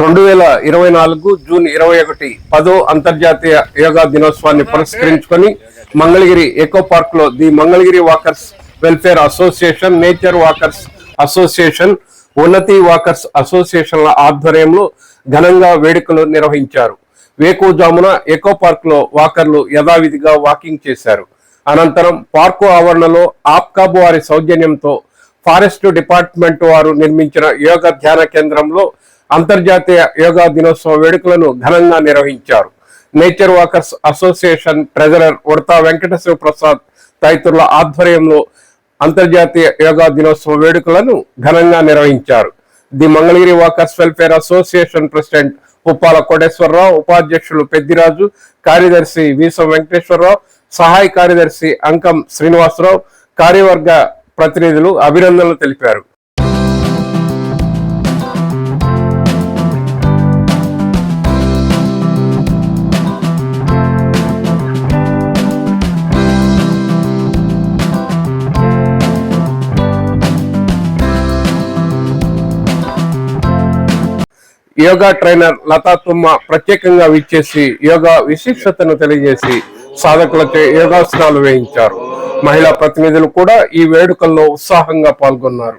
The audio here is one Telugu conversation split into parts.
రెండు వేల ఇరవై నాలుగు జూన్ ఇరవై ఒకటి పదో అంతర్జాతీయ యోగా దినోత్సవాన్ని పురస్కరించుకొని మంగళగిరి ఎకో పార్క్లో the Mangalagiri walkers welfare association nature walkers association Unnathi walkers అసోసియేషన్ల ఆధ్వర్యంలో ఘనంగా వేడుకలు నిర్వహించారు. వేకుజామున ఎకో పార్క్లో వాకర్లు యథావిధిగా వాకింగ్ చేశారు. అనంతరం పార్కు ఆవరణలో ఆప్కాబు వారి సౌజన్యంతో ఫారెస్ట్ డిపార్ట్మెంట్ వారు నిర్మించిన యోగా ధ్యాన కేంద్రంలో అంతర్జాతీయ యోగా దినోత్సవ వేడుకలను ఘనంగా నిర్వహించారు. Nature walkers association treasurer Udatha Venkateswara Prasad తదితరుల ఆధ్వర్యంలో అంతర్జాతీయ యోగా దినోత్సవ వేడుకలను ఘనంగా నిర్వహించారు. The Mangalagiri walkers welfare association president Uppala Koteswararao ఉపాధ్యక్షులు పెద్దిరాజు కార్యదర్శి వీసం వెంకటేశ్వరరావు సహాయ కార్యదర్శి అంకం శ్రీనివాసరావు కార్యవర్గ ప్రతినిధులు అభినందనలు తెలిపారు. యోగా ట్రైనర్ లతా తుమ్మ ప్రత్యేకంగా విచ్చేసి యోగా విశిష్టతను తెలియజేసి సాధకులచే యోగాసనాలు వేయించారు. మహిళా ప్రతినిధులు కూడా ఈ వేడుకల్లో ఉత్సాహంగా పాల్గొన్నారు.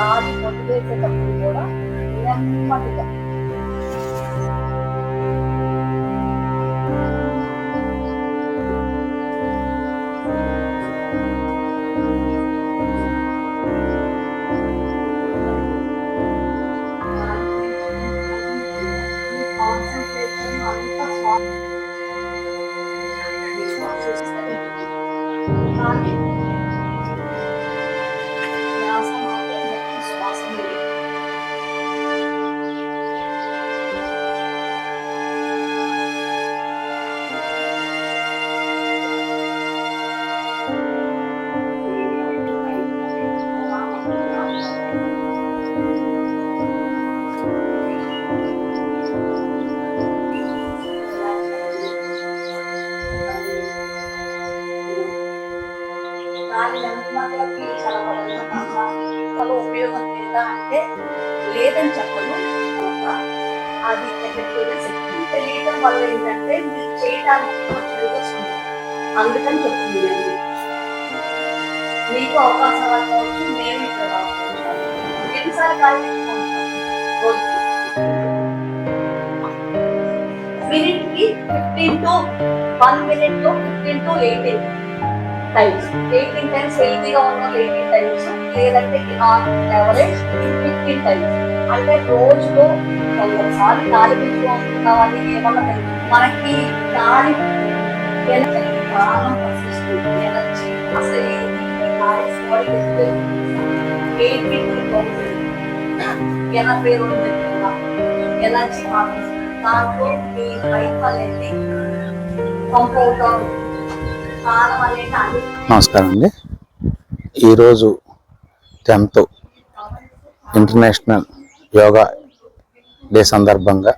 అయితే గాలి పీల్చుకుంటున్నారో గాలి వదిలేసేటప్పుడు కూడా నెమ్మదిగా వల్ల ఉపయోగం లేదా అంటే లేదని చెప్పను. అది ఎఫెక్టివ్గా చెప్తుంది తెలియటం వల్ల ఏంటంటే మీరు చేయడానికి ఉపయోగం వస్తుంది అందుకని చెప్తున్నాను మీకు అవకాశాలు కావచ్చు మేము ఇక్కడ ఎన్నిసార్లు కాల్ రోజుకి మినిట్కి fifteen to one minute to fifteen to eighteen types eighteen times హెల్తీగా ఉన్న ఎయిటీన్ టైమ్స్ లేదంటే ఆన్ యావరేజ్ ఫిఫ్టీన్ టైమ్స్ అంటే రోజులో ఒకసారి గాలి పీల్చుకుంటున్నామని ఏమన్నా మనకి గాలి ఎనర్జీ ప్రాణం ప్రశ్నిస్తుంది ఎనర్జీ అసలు ఏంటి? ఎనభై రెండు ఎనర్జీ దాంట్లో మీ లైఫ్ అనేది పంప్ అవుతాం నమస్కారం అండి. ఈరోజు టెన్త్ ఇంటర్నేషనల్ యోగా డే సందర్భంగా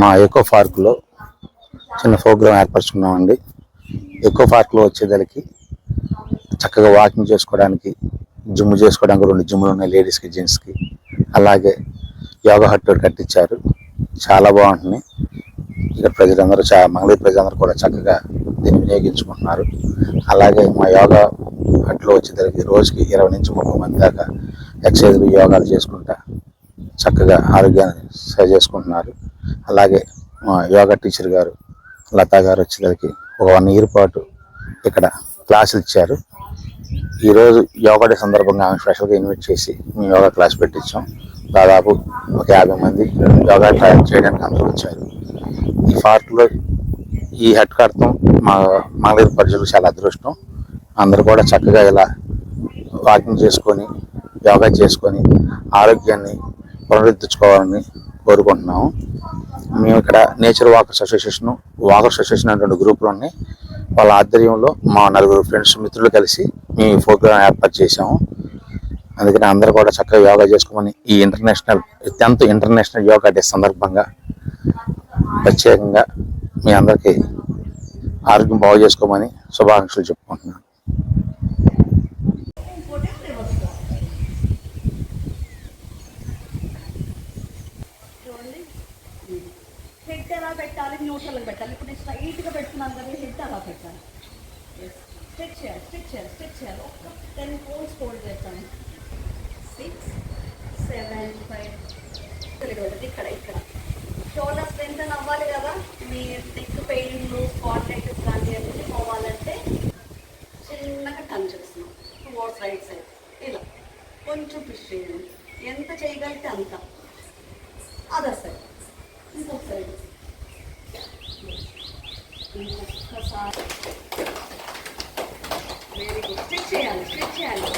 మా ఎకో పార్క్లో చిన్న ప్రోగ్రాం ఏర్పరచుకున్నామండి. ఎకో పార్క్లో వచ్చేదానికి చక్కగా వాకింగ్ చేసుకోవడానికి జిమ్ చేసుకోవడానికి రెండు జిమ్లు ఉన్నాయి లేడీస్కి జెంట్స్కి. అలాగే యోగా హట్ కట్టించారు. చాలా బాగుంటుంది. ఇక్కడ ప్రజలందరూ చాలా మంగళూరు ప్రజలందరూ కూడా చక్కగా దీన్ని వినియోగించుకుంటున్నారు. అలాగే మా యోగా హట్లో వచ్చేసరికి రోజుకి ఇరవై నుంచి ముప్పై మంది దాకా ఎక్సర్సైజ్లు యోగాలు చేసుకుంటా చక్కగా ఆరోగ్యాన్ని సరి చేసుకుంటున్నారు అలాగే మా యోగా టీచర్ గారు లతా గారు వచ్చేసరికి ఒక వన్ ఇయర్ పాటు ఇక్కడ క్లాసులు ఇచ్చారు. ఈరోజు యోగా డే సందర్భంగా ఆమె స్పెషల్గా ఇన్వైట్ చేసి మేము యోగా క్లాస్ పెట్టించాం. దాదాపు ఒక యాభై మంది యోగా ట్రై చేయడానికి అందరూ వచ్చారు. ఈ పార్క్లో ఈ హెడ్ కడతాం మా మంగళగిరి ప్రజలు చాలా అదృష్టం. అందరూ కూడా చక్కగా ఇలా వాకింగ్ చేసుకొని యోగా చేసుకొని ఆరోగ్యాన్ని పునరుద్ధరించుకోవాలని కోరుకుంటున్నాము. మేము ఇక్కడ nature walkers association walkers association అనే రెండు గ్రూపులు ఉన్నాయి వాళ్ళ ఆధ్వర్యంలో మా నలుగురు ఫ్రెండ్స్ మిత్రులు కలిసి మేము ఈ ప్రోగ్రామ్ ఏర్పాటు చేసాము అందుకని అందరూ కూడా చక్కగా యోగా చేసుకోమని ఈ international tenth international yoga day సందర్భంగా ప్రత్యేకంగా మీ అందరికీ ఆరోగ్యం బాగు చేసుకోమని శుభాకాంక్షలు చెప్పుకుంటున్నాను. చూడండి హెడ్ ఎలా పెట్టాలి? న్యూట్రల్ పెట్టాలి. ఇప్పుడు నేను స్ట్రైట్గా పెడుతున్నాను కదా హెడ్ అలా పెట్టాలి? స్ట్రెచ్ చేయాలి స్ట్రెచ్ చేయాలి స్ట్రెచ్ చేయాలి. ఒక టెన్ ఫోల్స్ ఫోల్డ్ చేస్తాను. సిక్స్ సెవెన్ ఫైవ్ ఇక్కడ ఇక్కడ. కదా మీ నెక్ పెయిన్లు స్పాట్లైటిస్ కానీ అన్ని పోవాలంటే చిన్నగా టన్ చేస్తున్నాం. టువర్డ్స్ రైట్ సైడ్ ఇలా. కొంచెం పుష్ చేయండి. ఎంత చేయగలిగితే అంత. అదర్ సైడ్ ఇంకొక సైడ్ ఇంకొకసారి వెరీ గుడ్ స్టిచ్ చేయాలి స్టిచ్ చేయాలి.